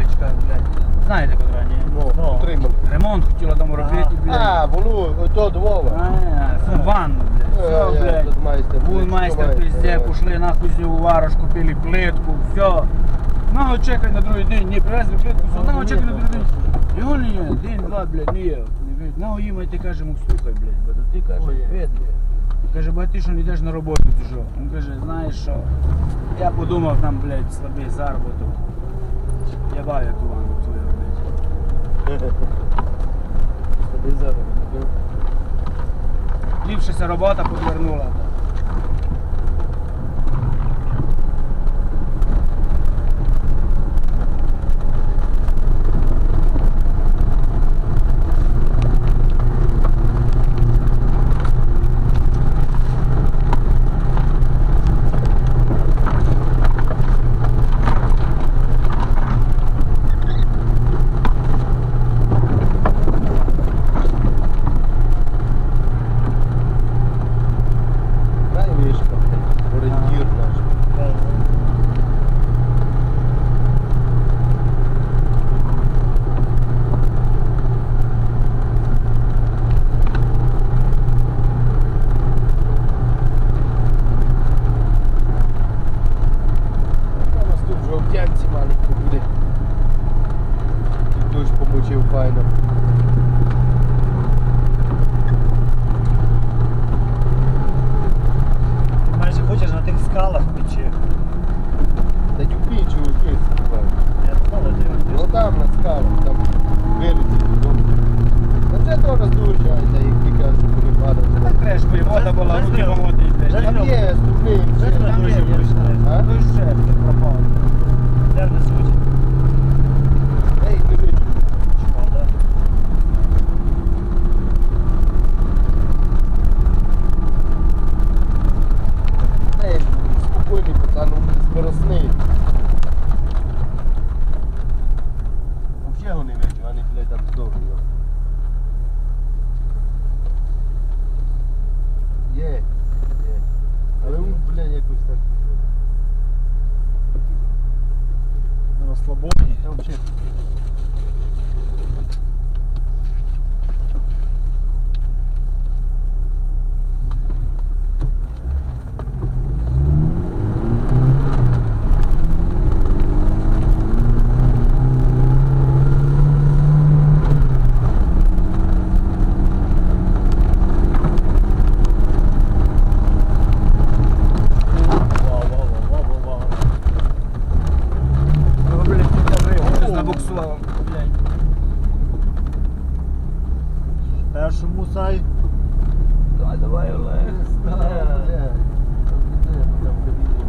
Галочка, блядь. Знаєте, котра, ні? Ну, отримали. Ремонт хотіла там робити, блядь. А, воно, ото Вова. А, фу, ванну, блядь. Е, Все, блядь. тут майстер, Був блядь, майстер що пизде, пішли нахуй з нього варож, купили плитку, все. Ну, чекай на другий день, не привезли плитку, все, ну, чекай на другий день. Його не є, день, два, блядь, не є. Вийде. Ну, ти каже, йому слухай, блядь, бо ти каже, блядь. Каже, бо ти що не йдеш на роботу, ти що? Він каже, знаєш що, я подумав, там, блядь, слабий заробіток. Я баю ту ванну твою, блядь. Тобі зараз. Ліпшася робота подвернула. Дощ помочив майже хочеш на тих скалах печі. Та дюпінчу кисть, Я знала, ти Ну там на скалах, там вилиці. Ну це теж дуже, а як ти кажеш, що вони падали. Так треш, бо вода була, руки помоти, блядь. Там є Знаєш, все. Там є. А? Ну і ти пропав. Де несуть? Ей, не бачу. Шкода. Ей, спокійний пацан, він скоростний. Взагалі його не бачу, а не блядь, там здорово. Є, є. Але він, блядь, якось так. На розслабоні. Я взагалі Вау, вау, вау, вау, вау. Ну, блядь, покажи, щось набуксував, блядь. Першому сай. Давай, давай, Олег. Блядь. Там в кабіні.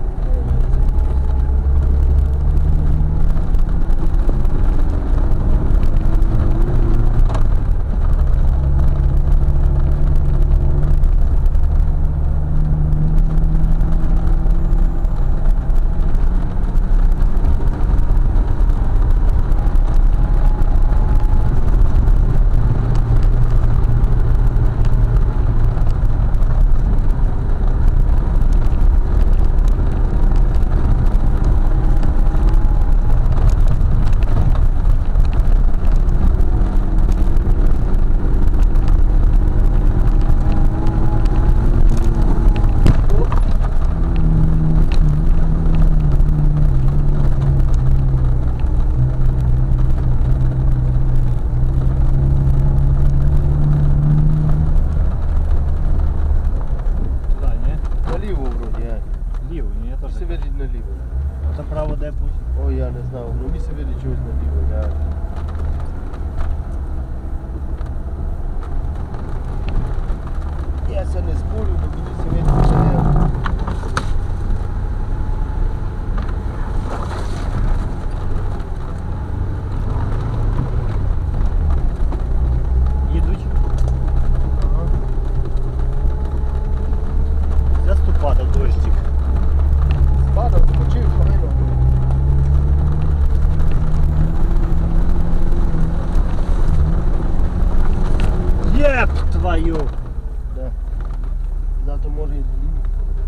Да, ні? Наліво вроді, а. Ліво, ні, я теж. Місце видить наліво. А це право де путь? Ой, я не знав. Ну мені видить чогось не я. Я це не спорю, бо мені це видить, що я. Їдуть. Ага. Заступати дощик. Спадав, скочив, файно. Єп твою! Да. Зато може і наліво.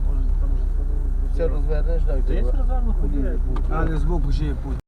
Може там вже все розвернеш, так? Здесь розверну А ходить. Але збоку ще є путь.